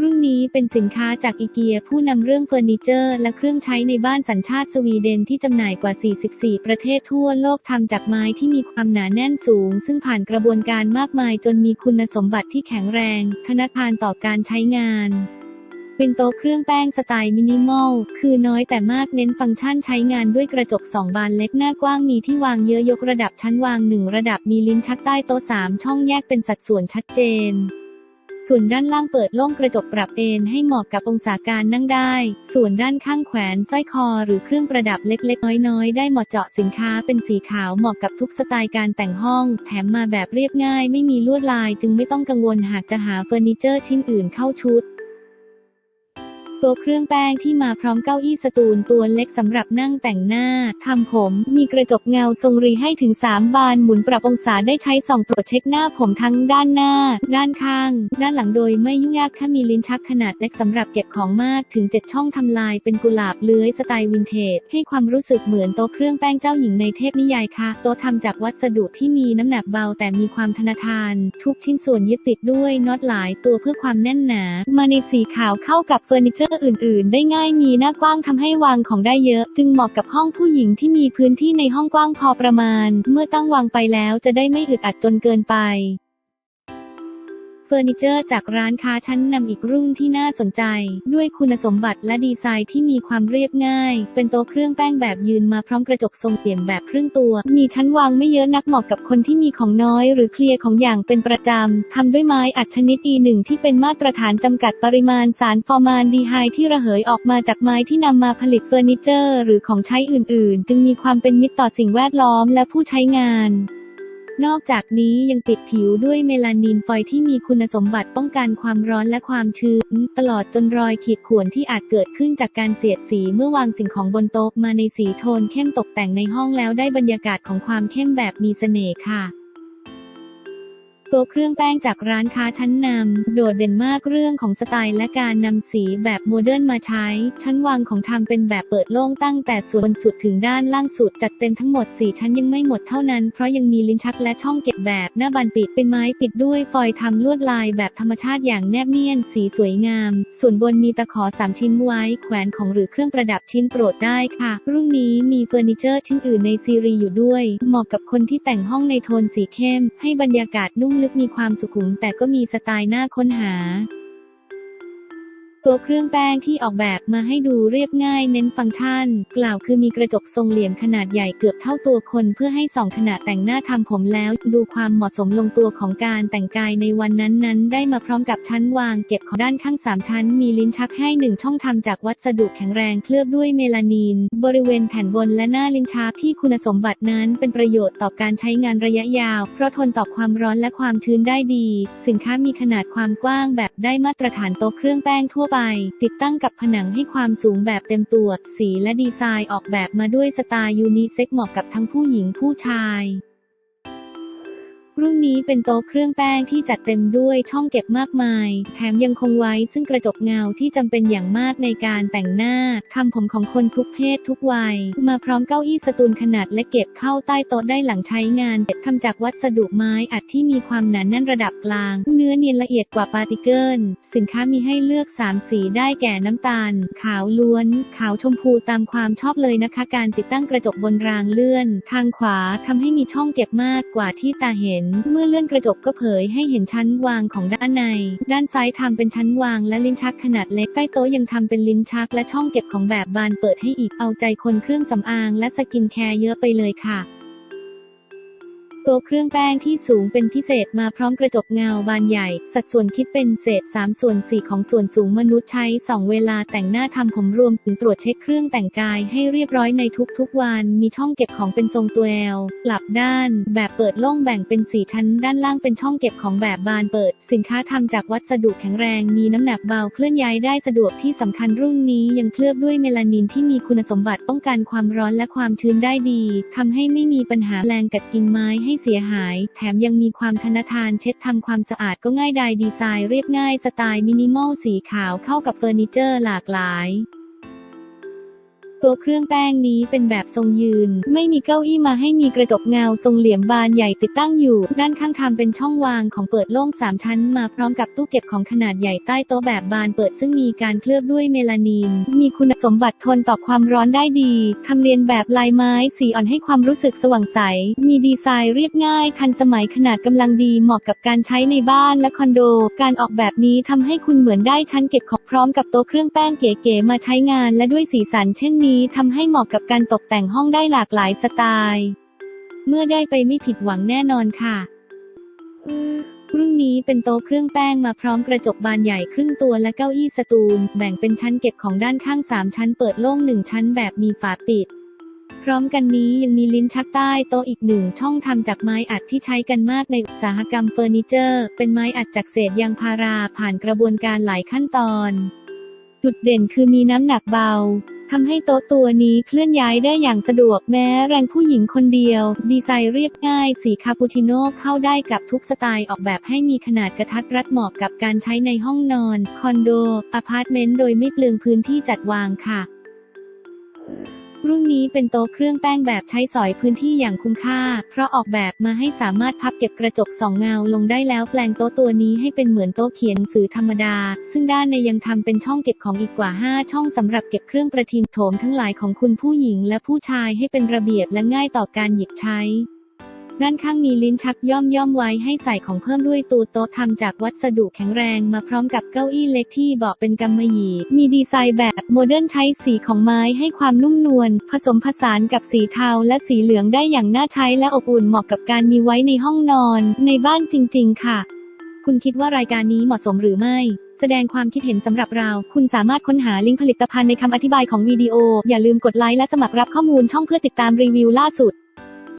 รุ่นนี้เป็นสินค้าจากอีเกียผู้นำเรื่องเฟอร์นิเจอร์ และเครื่องใช้ในบ้านสัญชาติสวีเดนที่จำหน่ายกว่า 44 ประเทศทั่วโลกทำจากไม้ที่มีความหนาแน่นสูง ซึ่งผ่านกระบวนการมากมายจนมีคุณสมบัติที่แข็งแรงธนาคารต่อการใช้งานเป็นโต๊ะเครื่องแป้งสไตล์มินิมอล คือน้อยแต่มากเน้นฟังก์ชันใช้งานด้วยกระจก 2 บานเล็กหน้ากว้างมีที่วางเยอะยกระดับชั้นวาง 1 ระดับมีลิ้นชักใต้โต๊ะ 3 ช่องแยกเป็นสัดส่วนชัดเจน ส่วนด้านล่างเปิดโล่งกระจกปรับเอนให้เหมาะกับองศาการนั่งได้ ส่วนด้านข้างแขวนสร้อยคอหรือเครื่องประดับเล็กๆ น้อยๆ ได้เหมาะเจาะสินค้าเป็นสีขาวเหมาะกับทุกสไตล์การแต่งห้อง แถมมาแบบเรียบง่ายไม่มีลวดลาย จึงไม่ต้องกังวลหากจะหาเฟอร์นิเจอร์ชิ้นอื่นเข้าชุด ตัวเครื่องแป้งที่มาพร้อมเก้าอี้สตูลตัวเล็กสำหรับนั่งแต่งหน้าทำผม มีกระจกเงาทรงรีให้ถึง 3 บานหมุนปรับองศาได้ใช้ส่องตรวจเช็คหน้าผมทั้งด้านหน้า ด้านข้าง ด้านหลังโดยไม่ยุ่งยากแค่มีลิ้นชักขนาดเล็กสำหรับเก็บของมากถึง 7 ช่องทำลายเป็นกุหลาบเลื้อยสไตล์วินเทจให้ความรู้สึกเหมือนโต๊ะเครื่องแป้งเจ้าหญิงในเทพนิยายค่ะโต๊ะทำจากวัสดุที่มีน้ำหนักเบาแต่มีความทนทาน ทุกชิ้นส่วนยึดติดด้วยน็อตหลายตัวเพื่อความแน่นหนา มาในสีขาวเข้ากับเฟอร์นิเจอร์อื่น ๆ ได้ง่ายมีหน้ากว้างทำให้วางของได้เยอะ จึงเหมาะกับห้องผู้หญิงที่มีพื้นที่ในห้องกว้างพอประมาณ เมื่อตั้งวางไปแล้วจะได้ไม่อึดอัดจนเกินไป ฟอร์นิเจอร์จากร้านค้าชั้นนำอีกรุ่นที่น่าสนใจ ด้วยคุณสมบัติและดีไซน์ที่มีความเรียบง่าย เป็นโต๊ะเครื่องแป้งแบบยืนมาพร้อมกระจกทรงเปี่ยมแบบครึ่งตัว มีชั้นวางไม่เยอะนักเหมาะกับคนที่มีของน้อย หรือเคลียร์ของอย่างเป็นประจำทำด้วยไม้อัดชนิด E1 ที่เป็นมาตรฐานจำกัดปริมาณสารฟอร์มานดีไฮที่ระเหยออกมาจากไม้ที่นำมาผลิตเฟอร์นิเจอร์ หรือของใช้อื่น ๆ จึงมีความเป็นมิตรต่อสิ่งแวดล้อมและผู้ใช้งาน นอกจากนี้ยังปิดผิวด้วยเมลานินฟอยที่มีคุณสมบัติป้องกันความร้อนและความชื้น ตลอดจนรอยขีดข่วนที่อาจเกิดขึ้นจากการเสียดสีเมื่อวางสิ่งของบนโต๊ะมาในสีโทนเข้มตกแต่งในห้องแล้วได้บรรยากาศของความเข้มแบบมีเสน่ห์ค่ะ ตัวเครื่องแป้งจากร้านค้าชั้นนำ โดดเด่นมากเรื่องของสไตล์และการนำสีแบบโมเดิร์นมาใช้ ชั้นวางของทำเป็นแบบเปิดโล่งตั้งแต่ส่วนบนสุดถึงด้านล่างสุด จัดเต็มทั้งหมด 4 ชั้นยังไม่หมดเท่านั้น เพราะยังมีลิ้นชักและช่องเก็บแบบหน้าบานปิดเป็นไม้ปิดด้วยฟอยล์ทำลวดลายแบบธรรมชาติอย่างแนบเนียนสีสวยงาม ส่วนบนมีตะขอ 3 ชิ้นไว้ แขวนของหรือเครื่องประดับชิ้นโปรดได้ค่ะรุ่นนี้มีเฟอร์นิเจอร์ชิ้นอื่นในซีรีส์อยู่ด้วย เหมาะกับคนที่แต่งห้องในโทนสีเข้ม ให้บรรยากาศนุ่มลึกมีความสุขุมแต่ก็มีสไตล์น่าค้นหา ตัวเครื่องแป้งที่ออกแบบมาให้ดูเรียบง่ายเน้นฟังก์ชัน กล่าวคือมีกระจกทรงเหลี่ยมขนาดใหญ่เกือบเท่าตัวคนเพื่อให้ส่องขณะแต่งหน้าทำผมแล้ว ดูความเหมาะสมลงตัวของการแต่งกายในวันนั้นๆ ได้มาพร้อมกับชั้นวางเก็บของด้านข้าง 3 ชั้น มีลิ้นชักให้หนึ่งช่องทำจากวัสดุแข็งแรงเคลือบด้วยเมลานีน บริเวณแผ่นบนและหน้าลิ้นชักที่คุณสมบัตินั้นเป็นประโยชน์ต่อการใช้งานระยะยาว เพราะทนต่อความร้อนและความชื้นได้ดี สินค้ามีขนาดความกว้างแบบได้มาตรฐานโต๊ะเครื่องแป้งทั่วไป ติดตั้งกับผนังให้ความสูงแบบเต็มตัว สีและดีไซน์ออกแบบมาด้วยสไตล์ยูนิเซ็กเหมาะกับทั้งผู้หญิงผู้ชาย รุ่นนี้เป็นโต๊ะเครื่องแป้งที่จัดเต็มด้วยช่องเก็บมากมาย แถมยังคงไว้ซึ่งกระจกเงาที่จำเป็นอย่างมากในการแต่งหน้าทำผมของคนทุกเพศทุกวัย มาพร้อมเก้าอี้สตูลขนาดและเก็บเข้าใต้โต๊ะได้หลังใช้งานเสร็จทำจากวัสดุไม้อัดที่มีความหนาแน่นระดับกลาง เนื้อเนียนละเอียดกว่าปาติเกิลสินค้ามีให้เลือก 3 สีได้แก่น้ำตาล ขาวล้วน ขาวชมพูตามความชอบเลยนะคะ การติดตั้งกระจกบนรางเลื่อน ทางขวาทำให้มีช่องเก็บมากกว่าที่ตาเห็นเมื่อเลื่อนกระจกก็เผยให้เห็นชั้นวางของด้านใน ด้านซ้ายทำเป็นชั้นวางและลิ้นชักขนาดเล็กใต้โต๊ะยังทำเป็นลิ้นชักและช่องเก็บของแบบบานเปิดให้อีกเอาใจคนเครื่องสำอางและสกินแคร์เยอะไปเลยค่ะ โตัวเครื่องแป้งที่สูงเป็นพิเศษมาพร้อมกระจกเงาบานใหญ่ สัดส่วนคิดเป็นเศษ 3 ส่วน 4 ของส่วนสูงมนุษย์ใช้ 2 เวลาแต่งหน้าทำผมรวมถึงตรวจเช็คเครื่องแต่งกายให้เรียบร้อยในทุกๆวัน มีช่องเก็บของเป็นทรงตัวแอลกลับด้าน แบบเปิดโล่งแบ่งเป็น 4 ชั้น ด้านล่างเป็นช่องเก็บของแบบบานเปิด สินค้าทำจากวัสดุแข็งแรง มีน้ำหนักเบาเคลื่อนย้ายได้สะดวกที่สำคัญรุ่นนี้ยังเคลือบด้วยเมลานินที่มีคุณสมบัติป้องกันความร้อนและความชื้นได้ดีทำให้ไม่มีปัญหาแรงกัดกินไม้ให้เสียหาย แถมยังมีความทนทานเช็ดทำความสะอาดก็ง่ายดายดีไซน์เรียบง่ายสไตล์มินิมอลสีขาวเข้ากับเฟอร์นิเจอร์หลากหลาย โต๊ะเครื่องแป้งนี้เป็นแบบทรงยืน ไม่มีเก้าอี้มาให้มีกระจกเงาทรงเหลี่ยมบานใหญ่ติดตั้งอยู่ ด้านข้างทำเป็นช่องวางของเปิดโล่งสามชั้น มาพร้อมกับตู้เก็บของขนาดใหญ่ใต้โต๊ะแบบบานเปิดซึ่งมีการเคลือบด้วยเมลานิน มีคุณสมบัติทนต่อความร้อนได้ดีทำเรียนแบบลายไม้สีอ่อนให้ความรู้สึกสว่างใส มีดีไซน์เรียบง่าย ทันสมัยขนาดกำลังดีเหมาะกับการใช้ในบ้านและคอนโด การออกแบบนี้ทำให้คุณเหมือนได้ชั้นเก็บของพร้อมกับโต๊ะเครื่องแป้งเก๋ๆมาใช้งานและด้วยสีสันเช่นนี้ทำให้เหมาะกับการตกแต่งห้องได้หลากหลายสไตล์ เมื่อได้ไปไม่ผิดหวังแน่นอนค่ะรุ่นนี้เป็นโต๊ะเครื่องแป้งมาพร้อมกระจกบานใหญ่ครึ่งตัวและเก้าอี้สตูล แบ่งเป็นชั้นเก็บของด้านข้าง 3 ชั้นเปิดโล่ง 1 ชั้นแบบมีฝาปิด พร้อมกันนี้ยังมีลิ้นชักใต้โต๊ะอีกหนึ่งช่องทำจากไม้อัดที่ใช้กันมากในอุตสาหกรรมเฟอร์นิเจอร์ เป็นไม้อัดจากเศษยางพาราผ่านกระบวนการหลายขั้นตอน จุดเด่นคือมีน้ำหนักเบา ทำให้โต๊ะตัวนี้เคลื่อนย้ายได้อย่างสะดวกแม้แรงผู้หญิงคนเดียว ดีไซน์เรียบง่าย สีคาปูชิโน่เข้าได้กับทุกสไตล์ออกแบบให้มีขนาดกระทัดรัดเหมาะกับการใช้ในห้องนอน คอนโด อพาร์ตเมนต์โดยไม่เปลืองพื้นที่จัดวางค่ะ รุ่นนี้เป็นโต๊ะเครื่องแป้งแบบใช้สอยพื้นที่อย่างคุ้มค่า เพราะออกแบบมาให้สามารถพับเก็บกระจกสองเงาลงได้แล้วแปลงโต๊ะตัวนี้ให้เป็นเหมือนโต๊ะเขียนหนังสือธรรมดา ซึ่งด้านในยังทำเป็นช่องเก็บของอีกกว่า 5 ช่องสำหรับเก็บเครื่องประทินโถมทั้งหลายของคุณผู้หญิงและผู้ชายให้เป็นระเบียบและง่ายต่อการหยิบใช้ ด้านข้างมีลิ้นชักย่อมย่อมไว้ให้ใส่ของเพิ่มด้วยตัวโต๊ะทำจากวัสดุแข็งแรงมาพร้อมกับเก้าอี้เล็กที่เบาะเป็นกำมะหยี่มีดีไซน์แบบโมเดิร์นใช้สีของไม้ให้ความนุ่มนวลผสมผสานกับสีเทาและสีเหลืองได้อย่างน่าใช้และอบอุ่นเหมาะกับการมีไว้ในห้องนอน ในบ้านจริง ๆ ค่ะ คุณคิดว่ารายการนี้เหมาะสมหรือไม่แสดงความคิดเห็นสำหรับเรา คุณสามารถค้นหาลิงก์ผลิตภัณฑ์ในคำอธิบายของวิดีโอ อย่าลืมกดไลค์และสมัครรับข้อมูลช่องเพื่อติดตามรีวิวล่าสุด